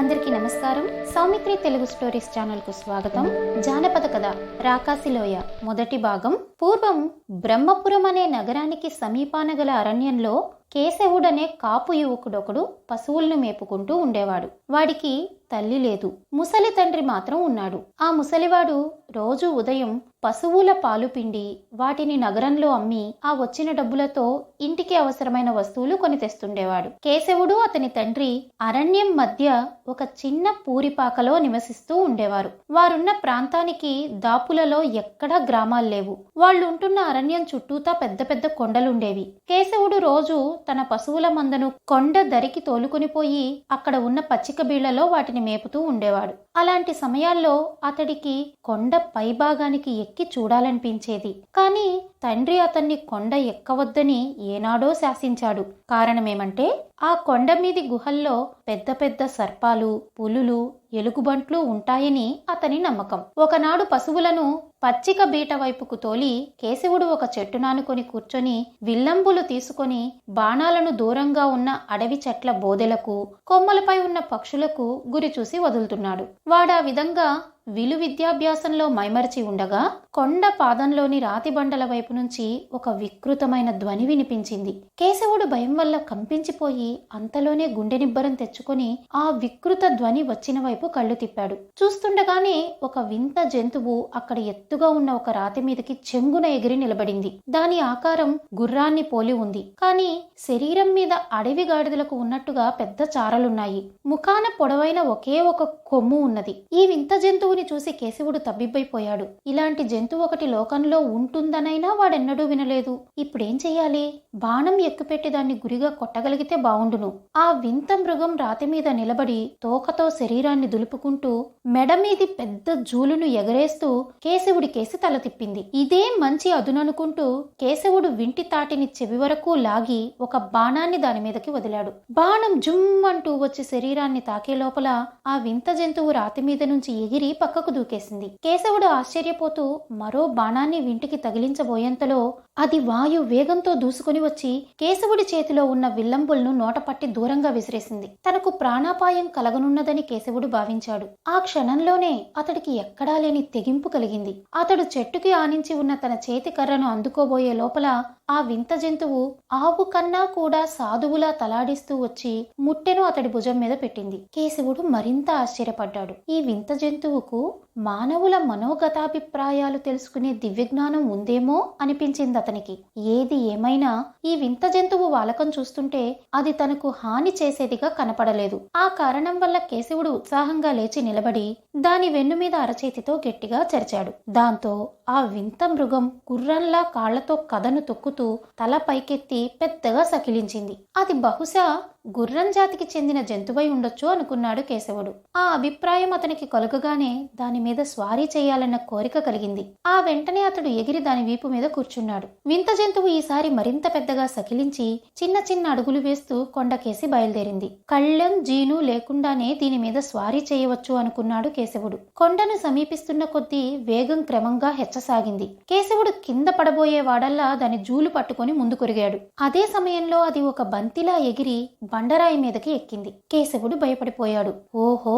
అందరికీ నమస్కారం. సౌమిత్రి తెలుగు స్టోరీస్ ఛానల్కు స్వాగతం. జానపద కథ రాకాసిలోయ మొదటి భాగం. పూర్వం బ్రహ్మపురం అనే నగరానికి సమీపాన గల అరణ్యంలో కేశవుడనే కాపు యువకుడొకడు పశువులను మేపుకుంటూ ఉండేవాడు. వాడికి తల్లి లేదు. ముసలి తండ్రి మాత్రం ఉన్నాడు. ఆ ముసలివాడు రోజు ఉదయం పశువుల పాలు పిండి వాటిని నగరంలో అమ్మి ఆ వచ్చిన డబ్బులతో ఇంటికి అవసరమైన వస్తువులు కొని తెస్తుండేవాడు. కేశవుడు అతని తండ్రి అరణ్యం మధ్య ఒక చిన్న పూరిపాకలో నివసిస్తూ ఉండేవారు. వారున్న ప్రాంతానికి దాపులలో ఎక్కడా గ్రామాలు లేవు. వాళ్ళు ఉంటున్న అరణ్యం చుట్టూతా పెద్ద పెద్ద కొండలుండేవి. కేశవుడు రోజు తన పశువుల మందను కొండ దరికి తోలుకుని పోయి అక్కడ ఉన్న పచ్చిక బీళ్ళలో వాటిని మేపుతూ ఉండేవాడు. అలాంటి సమయాల్లో అతడికి కొండ పైభాగానికి ఎక్కి చూడాలనిపించేది. కానీ తండ్రి అతన్ని కొండ ఎక్కవద్దని ఏనాడో శాసించాడు. కారణమేమంటే ఆ కొండ మీది గుహల్లో పెద్ద పెద్ద సర్పాలు పులులు ఎలుగుబంట్లు ఉంటాయని అతని నమ్మకం. ఒకనాడు పశువులను పచ్చిక బీట వైపుకు తోలి కేశవుడు ఒక చెట్టు నానుకొని కూర్చొని విల్లంబులు తీసుకొని బాణాలను దూరంగా ఉన్న అడవి చెట్ల బోదెలకు కొమ్మలపై ఉన్న పక్షులకు గురి చూసి వదులుతున్నాడు. వాడా విధంగా విలు విద్యాభ్యాసంలో మైమరిచి ఉండగా కొండ పాదంలోని రాతి బండల వైపు నుంచి ఒక వికృతమైన ధ్వని వినిపించింది. కేశవుడు భయం వల్ల కంపించిపోయి అంతలోనే గుండె నిబ్బరం తెచ్చుకొని ఆ వికృత ధ్వని వచ్చిన వైపు కళ్ళు తిప్పాడు. చూస్తుండగానే ఒక వింత జంతువు అక్కడ ఎత్తుగా ఉన్న ఒక రాతి మీదకి చెంగున ఎగిరి నిలబడింది. దాని ఆకారం గుర్రాన్ని పోలి ఉంది. కానీ శరీరం మీద అడవి గాడిదలకు ఉన్నట్టుగా పెద్ద చారలున్నాయి. ముఖాన పొడవైన ఒకే ఒక కొమ్ము ఉన్నది. ఈ వింత జంతువుని చూసి కేశవుడు తబ్బిబ్బైపోయాడు. ఇలాంటి జంతువు ఒకటి లోకంలో ఉంటుందనైనా వాడెన్నడూ వినలేదు. ఇప్పుడేం చెయ్యాలి? బాణం ఎక్కుపెట్టి దాన్ని గురిగా కొట్టగలిగితే బావుండును. ఆ వింత మృగం రాతి మీద నిలబడి తోకతో శరీరాన్ని దులుపుకుంటూ మెడ మీది పెద్ద జూలును ఎగరేస్తూ కేశవుడి కేసి తల తిప్పింది. ఇదే మంచి అదుననుకుంటూ కేశవుడు వింటి తాటిని చెవి వరకు లాగి ఒక బాణాన్ని దాని మీదకి వదిలాడు. బాణం జుమ్ అంటూ వచ్చి శరీరాన్ని తాకే లోపల ఆ వింత జంతువు రాతి మీద నుంచి ఎగిరి పక్కకు దూకేసింది. కేశవుడు ఆశ్చర్యపోతూ మరో బాణాన్ని వింటికి తగిలించబోయేంతలో అది వాయు వేగంతో దూసుకొని వచ్చి కేశవుడి చేతిలో ఉన్న విల్లంబుల్ను నోటపట్టి దూరంగా విసిరేసింది. తనకు ప్రాణాపాయం కలగనున్నదని కేశవుడు భావించాడు. ఆ క్షణంలోనే అతడికి ఎక్కడా లేని తెగింపు కలిగింది. అతడు చెట్టుకి ఆనించి ఉన్న తన చేతి కర్రను అందుకోబోయే లోపల ఆ వింత జంతువు ఆవు కన్నా కూడా సాధువులా తలాడిస్తూ వచ్చి ముట్టెను అతడి భుజం మీద పెట్టింది. కేశవుడు మరింత ఆశ్చర్యపడ్డాడు. ఈ వింత జంతువుకు మానవుల మనోగతాభిప్రాయాలు తెలుసుకునే దివ్యజ్ఞానం ఉందేమో అనిపించింది అతనికి. ఏది ఏమైనా ఈ వింత జంతువు వాలకం చూస్తుంటే అది తనకు హాని చేసేదిగా కనపడలేదు. ఆ కారణం వల్ల కేశవుడు ఉత్సాహంగా లేచి నిలబడి దాని వెన్ను మీద అరచేతితో గట్టిగా చరిచాడు. దాంతో ఆ వింత మృగం గుర్రంలా కాళ్ళతో కథను తొక్కుతూ తల పైకెత్తి పెద్దగా సకిలించింది. అది బహుశా గుర్రం జాతికి చెందిన జంతువై ఉండొచ్చు అనుకున్నాడు కేశవుడు. ఆ అభిప్రాయం అతనికి కలుగగానే దాని మీద స్వారీ చేయాలన్న కోరిక కలిగింది. ఆ వెంటనే అతడు ఎగిరి దాని వీపు మీద కూర్చున్నాడు. వింత జంతువు ఈసారి మరింత పెద్దగా సకిలించి చిన్న చిన్న అడుగులు వేస్తూ కొండకేసి బయలుదేరింది. కళ్ళెం జీను లేకుండానే దీని మీద స్వారీ చేయవచ్చు అనుకున్నాడు కేశవుడు. కొండను సమీపిస్తున్న కొద్దీ వేగం క్రమంగా హెచ్చసాగింది. కేశవుడు కింద పడబోయే వాడల్లా దాని జూలు పట్టుకొని ముందుకొరిగాడు. అదే సమయంలో అది ఒక బంతిలా ఎగిరి బండరాయి మీదకి ఎక్కింది. కేశవుడు భయపడిపోయాడు. ఓహో!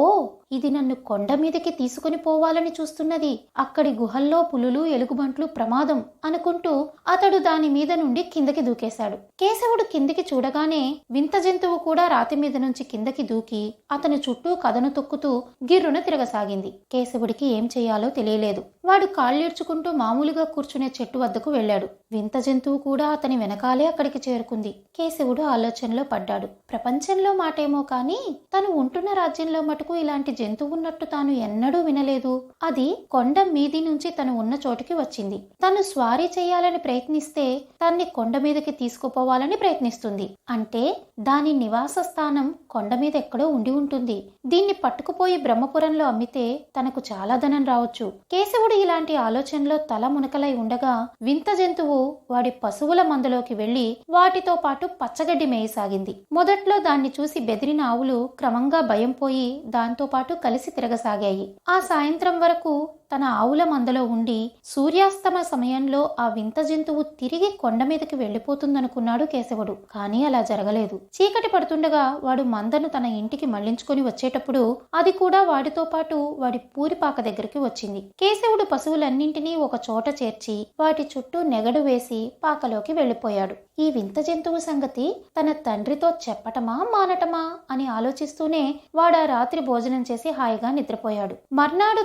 ఇది నన్ను కొండ మీదకి తీసుకుని పోవాలని చూస్తున్నది. అక్కడి గుహల్లో పులులు ఎలుగుబంట్లు ప్రమాదం అనుకుంటూ అతడు దాని మీద నుండి కిందకి దూకేశాడు. కేశవుడు కిందికి చూడగానే వింత జంతువు కూడా రాతి మీద నుంచి కిందకి దూకి అతని చుట్టూ కథను తొక్కుతూ గిర్రున తిరగసాగింది. కేశవుడికి ఏం చేయాలో తెలియలేదు. వాడు కాళ్ళీడ్చుకుంటూ మామూలుగా కూర్చునే చెట్టు వద్దకు వెళ్ళాడు. వింత జంతువు కూడా అతని వెనకాలే అక్కడికి చేరుకుంది. కేశవుడు ఆలోచనలో పడ్డాడు. ప్రపంచంలో మాటేమో కానీ తను ఉంటున్న రాజ్యంలో మటుకు ఇలాంటి జంతువు ఉన్నట్టు తాను ఎన్నడూ వినలేదు. అది కొండ మీది నుంచి తను ఉన్న చోటుకి వచ్చింది. తను స్వారీ చేయాలని ప్రయత్నిస్తే తన్ని కొండ మీదకి తీసుకుపోవాలని ప్రయత్నిస్తుంది. అంటే దాని నివాస స్థానం కొండ మీద ఎక్కడో ఉండి ఉంటుంది. దీన్ని పట్టుకుపోయి బ్రహ్మపురంలో అమ్మితే తనకు చాలా ధనం రావచ్చు. కేశవుడు ఇలాంటి ఆలోచనలో తల మునకలై ఉండగా వింత జంతువు వాడి పశువుల మందలోకి వెళ్ళి వాటితో పాటు పచ్చగడ్డి మేయసాగింది. మొదట్లో దాన్ని చూసి బెదిరిన ఆవులు క్రమంగా భయం పోయి దాంతో పాటు కలిసి తిరగసాగాయి. ఆ సాయంత్రం వరకు తన ఆవుల మందలో ఉండి సూర్యాస్తమ సమయంలో ఆ వింత జంతువు తిరిగి కొండ మీదకి వెళ్ళిపోతుందనుకున్నాడు కేశవుడు. కానీ అలా జరగలేదు. చీకటి పడుతుండగా వాడు మందను తన ఇంటికి మళ్ళించుకొని వచ్చేటప్పుడు అది కూడా వాడితో పాటు వాడి పూరిపాక దగ్గరికి వచ్చింది. కేశవుడు పశువులన్నింటినీ ఒక చోట చేర్చి వాటి చుట్టూ నెగడు వేసి పాకలోకి వెళ్ళిపోయాడు. ఈ వింత జంతువు సంగతి తన తండ్రితో చెప్పటమా మానటమా అని ఆలోచిస్తూనే వాడా రాత్రి భోజనం చేసి హాయిగా నిద్రపోయాడు. మర్నాడు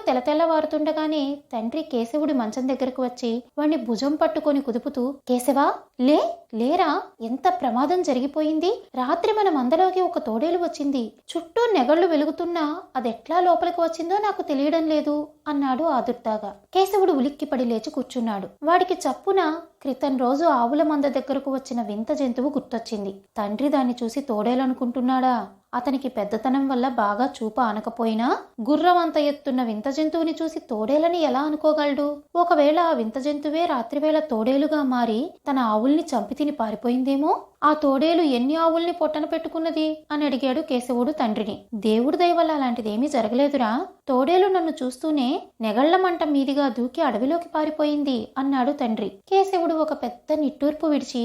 ఉండగానే తండ్రి కేశవుడి మంచం దగ్గరకు వచ్చి వాణ్ణి భుజం పట్టుకొని కుదుపుతూ కేశవా లే లేరా? ఎంత ప్రమాదం జరిగిపోయింది? రాత్రి మన మందలోకి ఒక తోడేలు వచ్చింది. చుట్టూ నెగళ్ళు వెలుగుతున్నా అదెట్లా లోపలికి వచ్చిందో నాకు తెలియడం లేదు అన్నాడు ఆదుర్దాగా. కేశవుడు ఉలిక్కిపడి లేచి కూర్చున్నాడు. వాడికి చప్పున క్రితం రోజు ఆవుల మంద దగ్గరకు వచ్చిన వింత జంతువు గుర్తొచ్చింది. తండ్రి దాన్ని చూసి తోడేలనుకుంటున్నాడా? అతనికి పెద్దతనం వల్ల బాగా చూపు ఆనకపోయినా గుర్రం అంత ఎత్తున్న వింత జంతువుని చూసి తోడేలని ఎలా అనుకోగలడు? ఒకవేళ ఆ వింత జంతువే రాత్రివేళ తోడేలుగా మారి తన ఆవుల్ని చంపి తిని పారిపోయిందేమో? ఆ తోడేలు ఎన్ని ఆవుల్ని పొట్టన పెట్టుకున్నది? అని అడిగాడు కేశవుడు తండ్రిని. దేవుడి దయవల్ల అలాంటిదేమీ జరగలేదురా. తోడేలు నన్ను చూస్తూనే నెగళ్ళ మంట మీదిగా దూకి అడవిలోకి పారిపోయింది అన్నాడు తండ్రి. కేశవుడు ఒక పెద్ద నిట్టూర్పు విడిచి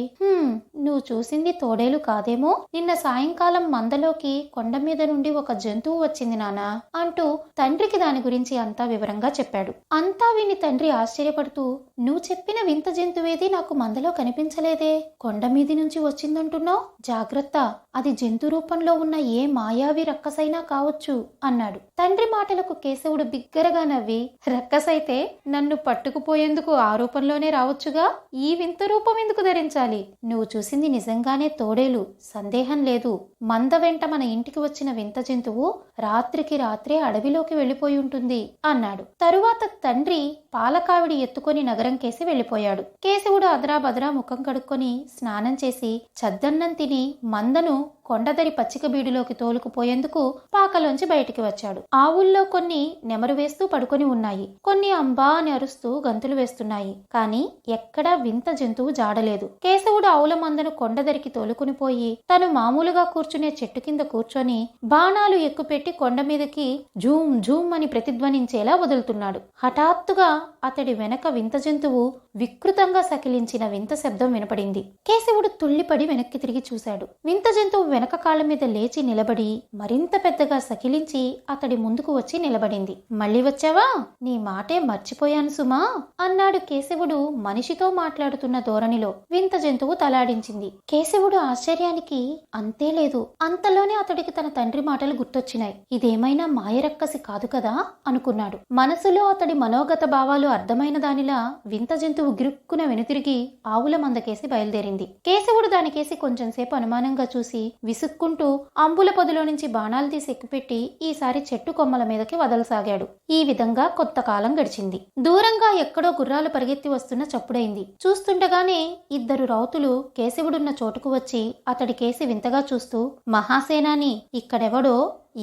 నువ్వు చూసింది తోడేలు కాదేమో? నిన్న సాయంకాలం మందలోకి కొండ మీద నుండి ఒక జంతువు వచ్చింది నానా అంటూ తండ్రికి దాని గురించి అంతా వివరంగా చెప్పాడు. అంతా విని తండ్రి ఆశ్చర్యపడుతూ నువ్వు చెప్పిన వింత జంతువేది నాకు మందలో కనిపించలేదే. కొండ మీది నుంచి వచ్చి వచ్చిందంటున్నావు? జాగ్రత్త. అది జంతు రూపంలో ఉన్న ఏ మాయావి రక్కసైనా కావచ్చు అన్నాడు. తండ్రి మాటలకు కేశవుడు బిగ్గరగా నవ్వి రక్కసైతే నన్ను పట్టుకుపోయేందుకు ఆ రూపంలోనే రావచ్చుగా? ఈ వింత రూపం ఎందుకు ధరించాలి? నువ్వు చూసింది నిజంగానే తోడేలు సందేహం లేదు. మంద వెంట మన ఇంటికి వచ్చిన వింత జంతువు రాత్రికి రాత్రే అడవిలోకి వెళ్ళిపోయి ఉంటుంది అన్నాడు. తరువాత తండ్రి పాలకావిడి ఎత్తుకొని నగరం కేసి వెళ్ళిపోయాడు. కేశవుడు అదరా బదరా ముఖం కడుక్కొని స్నానం చేసి చద్దన్నం తిని మందను కొండదరి పచ్చిక బీడులోకి తోలుకుపోయేందుకు పాకలోంచి బయటికి వచ్చాడు. ఆవుల్లో కొన్ని నెమరు వేస్తూ పడుకొని ఉన్నాయి. కొన్ని అంబా అని అరుస్తూ గంతులు వేస్తున్నాయి. కాని ఎక్కడా వింత జంతువు జాడలేదు. కేశవుడు ఆవుల మందను కొండదరికి తోలుకుని పోయి తను మామూలుగా కూర్చునే చెట్టు కింద కూర్చొని బాణాలు ఎక్కుపెట్టి కొండ మీదకి జూమ్ జూమ్ అని ప్రతిధ్వనించేలా వదులుతున్నాడు. హఠాత్తుగా అతడి వెనక వింత జంతువు వికృతంగా సకిలించిన వింత శబ్దం వినపడింది. కేశవుడు తుళ్ళిపడి వెనక్కి తిరిగి చూశాడు. వింత జంతువు వెనక కాళ్ళ మీద లేచి నిలబడి మరింత పెద్దగా సకిలించి అతడి ముందుకు వచ్చి నిలబడింది. మళ్ళీ వచ్చావా? నీ మాటే మర్చిపోయాను సుమా అన్నాడు కేశవుడు మనిషితో మాట్లాడుతున్న ధోరణిలో వింత జంతువు తలాడించింది. కేశవుడు ఆశ్చర్యానికి అంతే లేదు. అంతలోనే అతడికి తన తండ్రి మాటలు గుర్తొచ్చినాయి. ఇదేమైనా మాయరక్కసి కాదు కదా అనుకున్నాడు. మనసులో అతడి మనోగత భావాలు అర్థమైన దానిలా వింత జంతువు గిరుక్కున వెనుతిరిగి ఆవుల మందకేసి బయలుదేరింది. కేశవుడు దానికేసి కొంచెంసేపు అనుమానంగా చూసి విసుక్కుంటూ అంబుల పొదిలో నుంచి బాణాలు తీసి ఎక్కుపెట్టి ఈసారి చెట్టు కొమ్మల మీదకి వదలసాగాడు. ఈ విధంగా కొత్త కాలం గడిచింది. దూరంగా ఎక్కడో గుర్రాలు పరిగెత్తి వస్తున్న చప్పుడైంది. చూస్తుండగానే ఇద్దరు రౌతులు కేశవుడున్న చోటుకు వచ్చి అతడి కేసి వింతగా చూస్తూ మహాసేనాని ఇక్కడెవడో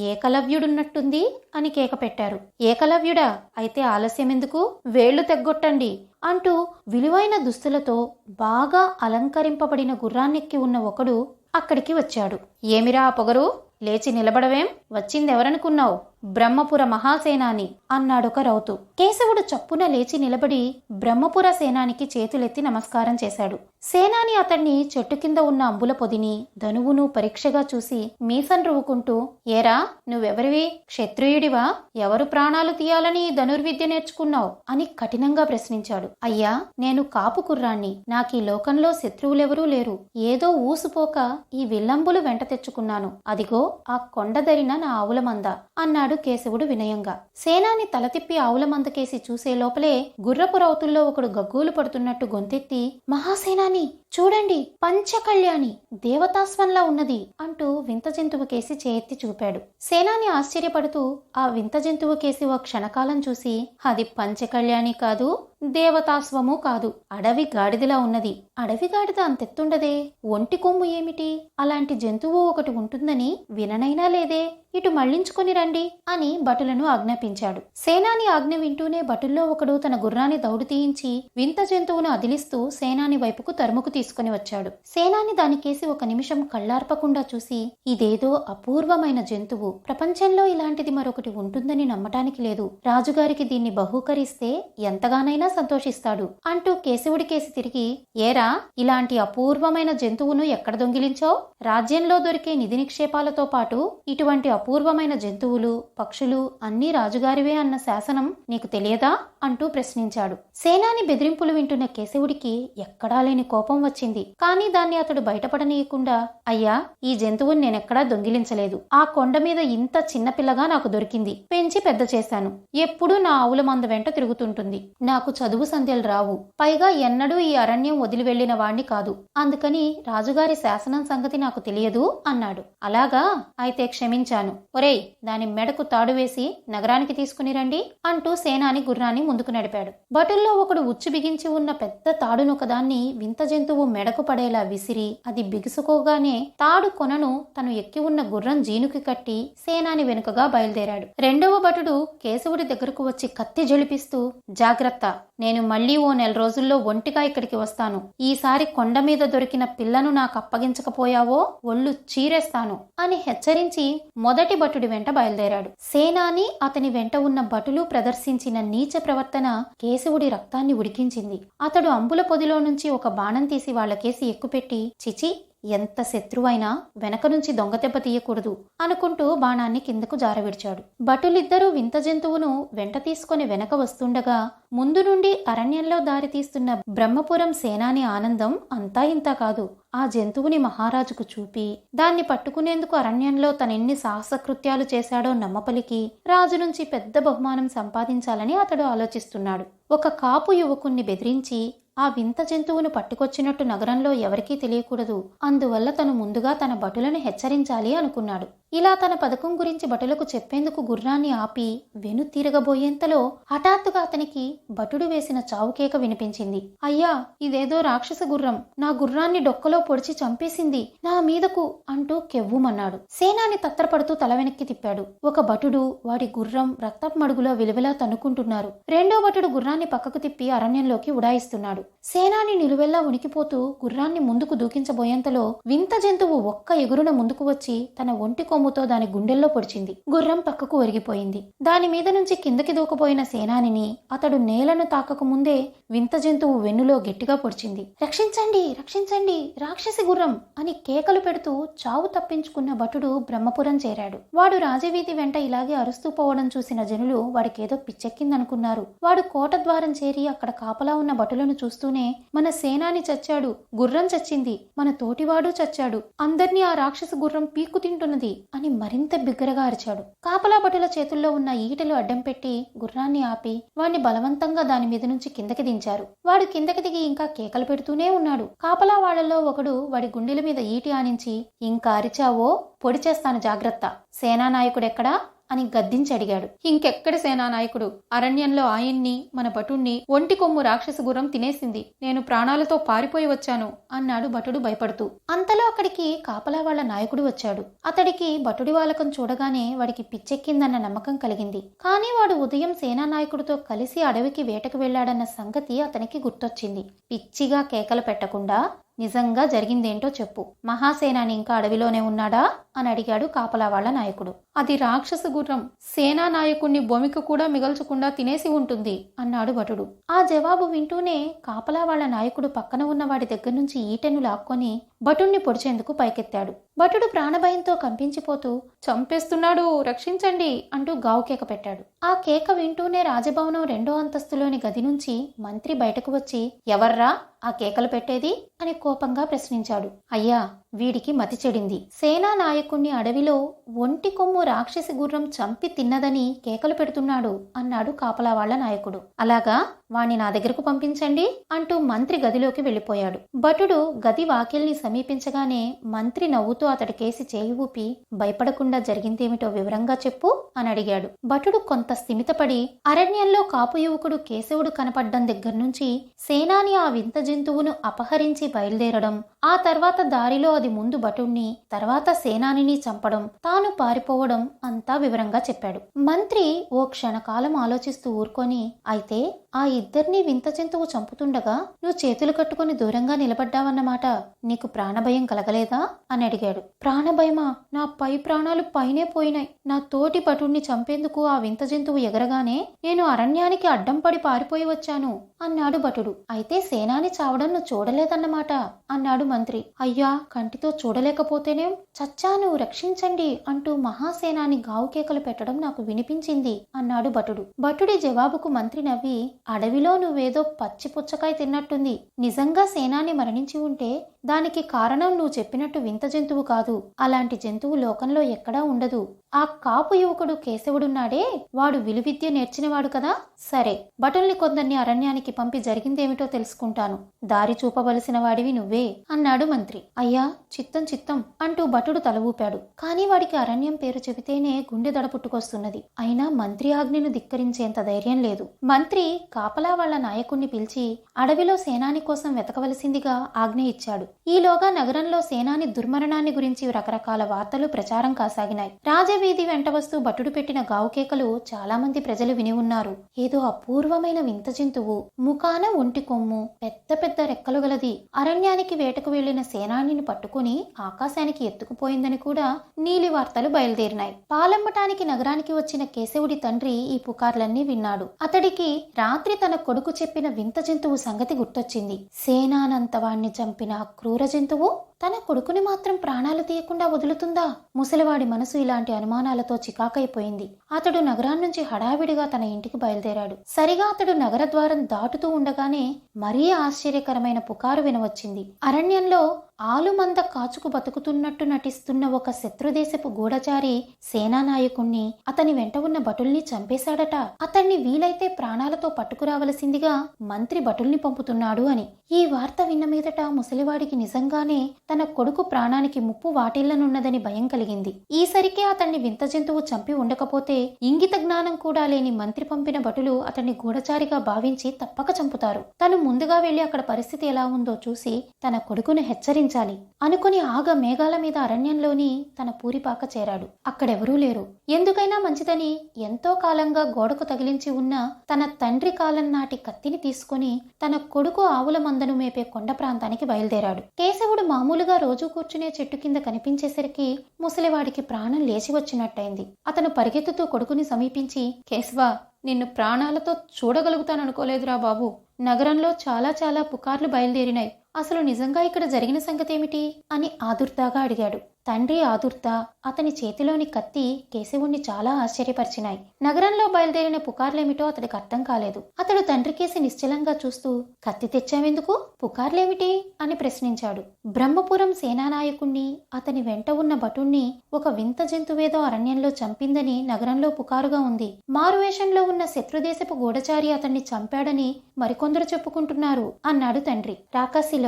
ఏకలవ్యుడున్నట్టుంది అని కేక పెట్టారు ఏకలవ్యుడా? అయితే ఆలస్యం ఎందుకు వేళ్ళు తెగ్గొట్టండి అంటూ విలువైన దుస్తులతో బాగా అలంకరింపబడిన గుర్రాన్నెక్కి ఉన్న ఒకడు అక్కడికి వచ్చాడు. ఏమిరా ఆ పొగరు? లేచి నిలబడవేం? వచ్చిందెవరనుకున్నావు? బ్రహ్మపుర మహాసేనాని అన్నాడొక రౌతు. కేశవుడు చప్పున లేచి నిలబడి బ్రహ్మపుర సేనానికి చేతులెత్తి నమస్కారం చేశాడు. సేనాని అతన్ని చెట్టు కింద ఉన్న అంబుల పొదిని ధనువును పరీక్షగా చూసి మీసం రువ్వుకుంటూ ఏరా నువ్వెవరివి? క్షత్రియుడివా? ఎవరు ప్రాణాలు తీయాలని ధనుర్విద్య నేర్చుకున్నావు? అని కఠినంగా ప్రశ్నించాడు. అయ్యా నేను కాపు కుర్రాణ్ణి. నాకీ లోకంలో శత్రువులెవరూ లేరు. ఏదో ఊసుపోక ఈ విల్లంబులు వెంట తెచ్చుకున్నాను. అదిగో ఆ కొండదరిన నా ఆవుల మంద అన్నాడు. కేశవుడు వినయంగా. సేనాని తల తిప్పి ఆవుల మందకేసి చూసే లోపలే గుర్రపు రౌతుల్లో ఒకడు గగ్గోలు పడుతున్నట్టు గొంతెత్తి మహాసేనాని చూడండి పంచకళ్యాణి దేవతాస్వంలా ఉన్నది అంటూ వింత జంతువు కేసి చేయెత్తి చూపాడు. సేనాని ఆశ్చర్యపడుతూ ఆ వింత జంతువు కేసి ఓ క్షణకాలం చూసి అది పంచకళ్యాణి కాదు దేవతాస్వము కాదు. అడవి గాడిదలా ఉన్నది. అడవి గాడిద అంతెత్తుండదే? ఒంటి కొమ్ము ఏమిటి? అలాంటి జంతువు ఒకటి ఉంటుందని విననైనా లేదే? ఇటు మళ్ళించుకొని రండి అని భటులను ఆజ్ఞాపించాడు. సేనాని ఆజ్ఞ వింటూనే భటుల్లో ఒకడు తన గుర్రాన్ని దౌడు తీయించి వింత జంతువును అదిలిస్తూ సేనాని వైపుకు తరుముకు తీసుకుని వచ్చాడు. సేనాని దానికేసి ఒక నిమిషం కళ్ళార్పకుండా చూసి ఇదేదో అపూర్వమైన జంతువు. ప్రపంచంలో ఇలాంటిది మరొకటి ఉంటుందని నమ్మటానికి లేదు. రాజుగారికి దీన్ని బహూకరిస్తే ఎంతగానైనా సంతోషిస్తాడు. అంటూ కేశవుడి కేసి తిరిగి ఏరా ఇలాంటి అపూర్వమైన జంతువును ఎక్కడ దొంగిలించో రాజ్యంలో దొరికే నిధి నిక్షేపాలతో పాటు ఇటువంటి అపూర్వమైన జంతువులు పక్షులు అన్నీ రాజుగారివే అన్న శాసనం నీకు తెలియదా? అంటూ ప్రశ్నించాడు. సేనాని బెదిరింపులు వింటున్న కేశవుడికి ఎక్కడా లేని కోపం వచ్చింది. కానీ దాన్ని అతడు బయటపడనీయకుండా అయ్యా ఈ జంతువుని నేనెక్కడా దొంగిలించలేదు. ఆ కొండ మీద ఇంత చిన్నపిల్లగా నాకు దొరికింది. పెంచి పెద్ద చేశాను. ఎప్పుడూ నా ఆవుల మంద వెంట తిరుగుతుంటుంది. నాకు చదువు సంధ్యలు రావు. పైగా ఎన్నడూ ఈ అరణ్యం వదిలి వెళ్ళిన వాణ్ణి కాదు. అందుకని రాజుగారి శాసనం సంగతి నాకు తెలియదు అన్నాడు. అలాగా? అయితే క్షమించాను. ఒరేయ్ దాని మెడకు తాడు వేసి నగరానికి తీసుకుని రండి అంటూ సేనాని గుర్రాన్ని ముందుకు నడిపాడు. భటుల్లో ఒకడు ఉచ్చు బిగించి ఉన్న పెద్ద తాడునొకదాన్ని వింత జంతువు మెడకు పడేలా విసిరి అది బిగుసుకోగానే తాడు కొనను తను ఎక్కి ఉన్న గుర్రం జీనుకి కట్టి సేనాని వెనుకగా బయలుదేరాడు. రెండవ భటుడు కేశవుడి దగ్గరకు వచ్చి కత్తి జలిపిస్తూ జాగ్రత్త నేను మళ్ళీ ఓ నెల రోజుల్లో ఒంటిగా ఇక్కడికి వస్తాను. ఈసారి కొండ మీద దొరికిన పిల్లను నాకు అప్పగించకపోయావో ఒళ్ళు చీరేస్తాను అని హెచ్చరించి మొదటి భటుడి వెంట బయలుదేరాడు. సేనాని అతని వెంట ఉన్న భటులు ప్రదర్శించిన నీచ ప్రవర్తన కేశవుడి రక్తాన్ని ఉడికించింది. అతడు అంబుల పొదిలో నుంచి ఒక బాణం తీసి వాళ్ళకేసి ఎక్కుపెట్టి చిచి ఎంత శత్రువైనా వెనక నుంచి దొంగదెబ్బ తీయకూడదు అనుకుంటూ బాణాన్ని కిందకు జారవిడిచాడు. భటులిద్దరూ వింత జంతువును వెంట తీసుకొని వెనక వస్తుండగా ముందు నుండి అరణ్యంలో దారితీస్తున్న బ్రహ్మపురం సేనాని ఆనందం అంతా ఇంతా కాదు. ఆ జంతువుని మహారాజుకు చూపి దాన్ని పట్టుకునేందుకు అరణ్యంలో తనెన్ని సాహసకృత్యాలు చేశాడో నమ్మపలికి రాజు నుంచి పెద్ద బహుమానం సంపాదించాలని అతడు ఆలోచిస్తున్నాడు. ఒక కాపు యువకుణ్ణి బెదిరించి ఆ వింత జంతువును పట్టుకొచ్చినట్టు నగరంలో ఎవరికీ తెలియకూడదు. అందువల్ల తను ముందుగా తన భటులను హెచ్చరించాలి అనుకున్నాడు. ఇలా తన పథకం గురించి భటులకు చెప్పేందుకు గుర్రాన్ని ఆపి వెను తిరగబోయేంతలో హఠాత్తుగా అతనికి భటుడు వేసిన చావుకేక వినిపించింది. అయ్యా ఇదేదో రాక్షస గుర్రం. నా గుర్రాన్ని డొక్కలో పొడిచి చంపేసింది. నా మీదకు అంటూ కెవ్వుమన్నాడు. సేనాని తత్తరపడుతూ తల వెనక్కి తిప్పాడు. ఒక భటుడు వాడి గుర్రం రక్తపు మడుగులో విలువలా తన్నుకుంటున్నారు. రెండో భటుడు గుర్రాన్ని పక్కకు తిప్పి అరణ్యంలోకి ఉడాయిస్తున్నాడు. సేనాని నిలువెల్లా ఉనికిపోతూ గుర్రాన్ని ముందుకు దూకించబోయేంతలో వింత జంతువు ఒక్క ఎగురున ముందుకు వచ్చి తన ఒంటికో కొమ్ముతో దాని గుండెల్లో పొడిచింది. గుర్రం పక్కకు ఒరిగిపోయింది. దాని మీద నుంచి కిందకి దూకపోయిన సేనానిని అతడు నేలను తాకక ముందే వింత జంతువు వెన్నులో గట్టిగా పొడిచింది. రక్షించండి రక్షించండి రాక్షసి గుర్రం అని కేకలు పెడుతూ చావు తప్పించుకున్న భటుడు బ్రహ్మపురం చేరాడు. వాడు రాజవీధి వెంట ఇలాగే అరుస్తూ పోవడం చూసిన జనులు వాడికేదో పిచ్చెక్కిందనుకున్నారు. వాడు కోట ద్వారం చేరి అక్కడ కాపలా ఉన్న భటులను చూస్తూనే మన సేనాని చచ్చాడు గుర్రం చచ్చింది మన తోటివాడు చచ్చాడు. అందర్నీ ఆ రాక్షస గుర్రం పీక్కు తింటున్నది అని మరింత బిగ్గరగా అరిచాడు. కాపలాభటుల చేతుల్లో ఉన్న ఈటలు అడ్డం పెట్టి గుర్రాన్ని ఆపి వాణ్ణి బలవంతంగా దాని మీద నుంచి కిందకి దించారు. వాడు కిందకి దిగి ఇంకా కేకలు పెడుతూనే ఉన్నాడు. కాపలా వాళ్ళలో ఒకడు వాడి గుండెల మీద ఈటి ఆనించి ఇంకా అరిచావో? పొడి చేస్తాను జాగ్రత్త. సేనానాయకుడెక్కడా? అని గద్దించి అడిగాడు. ఇంకెక్కడి సేనానాయకుడు? అరణ్యంలో ఆయన్ని మన భటుణ్ణి ఒంటి కొమ్ము రాక్షస గుర్రం తినేసింది. నేను ప్రాణాలతో పారిపోయి వచ్చాను అన్నాడు భటుడు భయపడుతూ. అంతలో అక్కడికి కాపలా వాళ్ళ నాయకుడు వచ్చాడు. అతడికి భటుడి వాలకం చూడగానే వాడికి పిచ్చెక్కిందన్న నమ్మకం కలిగింది. కానీ వాడు ఉదయం సేనానాయకుడితో కలిసి అడవికి వేటకు వెళ్ళాడన్న సంగతి అతనికి గుర్తొచ్చింది. పిచ్చిగా కేకలు పెట్టకుండా నిజంగా జరిగిందేంటో చెప్పు. మహాసేనాని ఇంకా అడవిలోనే ఉన్నాడా? అని అడిగాడు కాపలావాళ్ళ నాయకుడు. అది రాక్షస గుర్రం సేనా నాయకుణ్ణి భూమికి కూడా మిగల్చకుండా తినేసి ఉంటుంది అన్నాడు భటుడు. ఆ జవాబు వింటూనే కాపలావాళ్ళ నాయకుడు పక్కన ఉన్న వాడి దగ్గర నుంచి ఈటెను లాక్కొని భటుణ్ణి పొడిచేందుకు పైకెత్తాడు. భటుడు ప్రాణభయంతో కంపించిపోతూ చంపేస్తున్నాడు రక్షించండి అంటూ గావు కేక పెట్టాడు. ఆ కేక వింటూనే రాజభవనం రెండో అంతస్తులోని గది నుంచి మంత్రి బయటకు వచ్చి ఎవర్రా ఆ కేకలు పెట్టేది? అని కోపంగా ప్రశ్నించాడు. అయ్యా వీడికి మతి చెడింది. సేనా నాయకుణ్ణి అడవిలో ఒంటి కొమ్ము రాక్షసి గుర్రం చంపి తిన్నదని కేకలు పెడుతున్నాడు అన్నాడు కాపలా వాళ్ళ నాయకుడు. అలాగా? వాణ్ణి నా దగ్గరకు పంపించండి అంటూ మంత్రి గదిలోకి వెళ్ళిపోయాడు. భటుడు గది వాకిల్ని సమీపించగానే మంత్రి నవ్వుతూ అతడి కేసి చేయి ఊపి భయపడకుండా జరిగిందేమిటో వివరంగా చెప్పు అని అడిగాడు. భటుడు కొంత స్థిమితపడి అరణ్యంలో కాపు యువకుడు కేశవుడు కనపడ్డం దగ్గర నుంచి సేనాని ఆ వింత జంతువును అపహరించి బయలుదేరడం ఆ తర్వాత దారిలో అది ముందు భటుణ్ణి తర్వాత సేనానిని చంపడం తాను పారిపోవడం అంతా వివరంగా చెప్పాడు. మంత్రి ఓ క్షణకాలం ఆలోచిస్తూ ఊరుకొని అయితే ఆ ఇద్దరిని వింత జంతువు చంపుతుండగా నువ్వు చేతులు కట్టుకుని దూరంగా నిలబడ్డావన్నమాట. నీకు ప్రాణభయం కలగలేదా? అని అడిగాడు. ప్రాణభయమా? నా పై ప్రాణాలు పైనే పోయినాయి. నా తోటి పటుణ్ణి చంపేందుకు ఆ వింత జంతువు ఎగరగానే నేను అరణ్యానికి అడ్డం పడి పారిపోయి వచ్చాను. అన్నాడు భటుడు. అయితే సేనాని చావడం నువ్వు చూడలేదన్నమాట అన్నాడు మంత్రి. అయ్యా కంటితో చూడలేకపోతేనేం చచ్చాను రక్షించండి అంటూ మహాసేనాని గావుకేకలు పెట్టడం నాకు వినిపించింది అన్నాడు భటుడు. భటుడి జవాబుకు మంత్రి నవ్వి అడవిలో నువ్వేదో పచ్చి పుచ్చకాయ తిన్నట్టుంది. నిజంగా సేనాని మరణించి ఉంటే దానికి కారణం నువ్వు చెప్పినట్టు వింత జంతువు కాదు. అలాంటి జంతువు లోకంలో ఎక్కడా ఉండదు. ఆ కాపు యువకుడు కేశవుడున్నాడే వాడు విలువిద్య నేర్చినవాడు కదా? సరే. భటుల్ని కొందరిని అరణ్యానికి పంపి జరిగిందేమిటో తెలుసుకుంటాను. దారి చూపవలసిన వాడివి నువ్వే అన్నాడు మంత్రి. అయ్యా చిత్తం చిత్తం అంటూ భటుడు తల ఊపాడు. కానీ వాడికి అరణ్యం పేరు చెబితేనే గుండె దడ పుట్టుకొస్తున్నది. అయినా మంత్రి ఆజ్ఞను ధిక్కరించేంత ధైర్యం లేదు. మంత్రి కాపలా వాళ్ళ నాయకుణ్ణి పిలిచి అడవిలో సేనాని కోసం వెతకవలసిందిగా ఆజ్ఞ ఇచ్చాడు. ఈలోగా నగరంలో సేనాని దుర్మరణాన్ని గురించి రకరకాల వార్తలు ప్రచారం కాసాగినాయి. రాజవీధి వెంట వస్తూ భటుడు పెట్టిన గావుకేకలు చాలామంది ప్రజలు విని ఉన్నారు. ఏదో అపూర్వమైన వింత జంతువు ముఖాన ఒంటి కొమ్ము పెద్ద పెద్ద రెక్కలు గలది. అరణ్యానికి వేటకు వెళ్ళిన సేనానిని పట్టుకుని ఆకాశానికి ఎత్తుకుపోయిందని కూడా నీలి వార్తలు బయలుదేరినాయి. పాలమ్మటానికి నగరానికి వచ్చిన కేశవుడి తండ్రి ఈ పుకార్లన్నీ విన్నాడు. అతడికి రాత్రి తన కొడుకు చెప్పిన వింత జంతువు సంగతి గుర్తొచ్చింది. సేనానంత వాణ్ణి చంపిన క్రూర జంతువు తన కొడుకుని మాత్రం ప్రాణాలు తీయకుండా వదులుతుందా? ముసలివాడి మనసు ఇలాంటి అనుమానాలతో చికాకైపోయింది. అతడు నగరాన్నించి హడావిడిగా తన ఇంటికి బయలుదేరాడు. సరిగా అతడు నగర ద్వారం దాటుతూ ఉండగానే మరీ ఆశ్చర్యకరమైన పుకారు వినవచ్చింది. అరణ్యంలో ఆలుమంద కాచుకు బతుకుతున్నట్టు నటిస్తున్న ఒక శత్రుదేశపు గూఢచారి సేనానాయకుణ్ణి అతని వెంట ఉన్న భటుల్ని చంపేశాడట. అతన్ని వీలైతే ప్రాణాలతో పట్టుకురావలసిందిగా మంత్రి భటుల్ని పంపుతున్నాడు అని. ఈ వార్త విన్న మీదట ముసలివాడికి నిజంగానే తన కొడుకు ప్రాణానికి ముప్పు వాటిల్లనున్నదని భయం కలిగింది. ఈసరికే అతన్ని వింత జంతువు చంపి ఉండకపోతే ఇంగిత జ్ఞానం కూడా లేని మంత్రి పంపిన భటులు అతన్ని గూఢచారిగా భావించి తప్పక చంపుతారు. తను ముందుగా వెళ్ళి అక్కడ పరిస్థితి ఎలా ఉందో చూసి తన కొడుకును హెచ్చరించాలి అనుకుని ఆగ మేఘాల మీద అరణ్యంలోని తన పూరిపాక చేరాడు. అక్కడెవరూ లేరు. ఎందుకైనా మంచిదని ఎంతో కాలంగా గోడకు తగిలించి ఉన్న తన తండ్రి కాలం నాటి కత్తిని తీసుకుని తన కొడుకు ఆవుల మందను మేపే కొండ ప్రాంతానికి బయలుదేరాడు. కేశవుడు మామూలుగా రోజు కూర్చునే చెట్టు కింద కనిపించేసరికి ముసలివాడికి ప్రాణం లేచి వచ్చినట్టయింది. అతను పరిగెత్తుతూ కొడుకుని సమీపించి కేశవ నిన్ను ప్రాణాలతో చూడగలుగుతాననుకోలేదురా బాబు. నగరంలో చాలా చాలా పుకార్లు బయలుదేరినాయి. అసలు నిజంగా ఇక్కడ జరిగిన సంగతేమిటి? అని ఆదుర్దాగా అడిగాడు. తండ్రి ఆదుర్త అతని చేతిలోని కత్తి కేశవుణ్ణి చాలా ఆశ్చర్యపరిచినాయి. నగరంలో బయలుదేరిన పుకార్లేమిటో అతడికి అర్థం కాలేదు. అతడు తండ్రి కేసి నిశ్చలంగా చూస్తూ కత్తి తెచ్చావెందుకు? పుకార్లేమిటి? అని ప్రశ్నించాడు. బ్రహ్మపురం సేనానాయకుణ్ణి అతని వెంట ఉన్న భటుణ్ణి ఒక వింత జంతువేదో అరణ్యంలో చంపిందని నగరంలో పుకారుగా ఉంది. మారువేషంలో ఉన్న శత్రుదేశపు గూఢచారి అతన్ని చంపాడని మరికొందరు చెప్పుకుంటున్నారు అన్నాడు తండ్రి.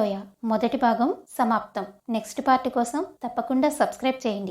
లోయ. మొదటి భాగం సమాప్తం. నెక్స్ట్ పార్ట్ కోసం తప్పకుండా సబ్స్క్రైబ్ చేయండి.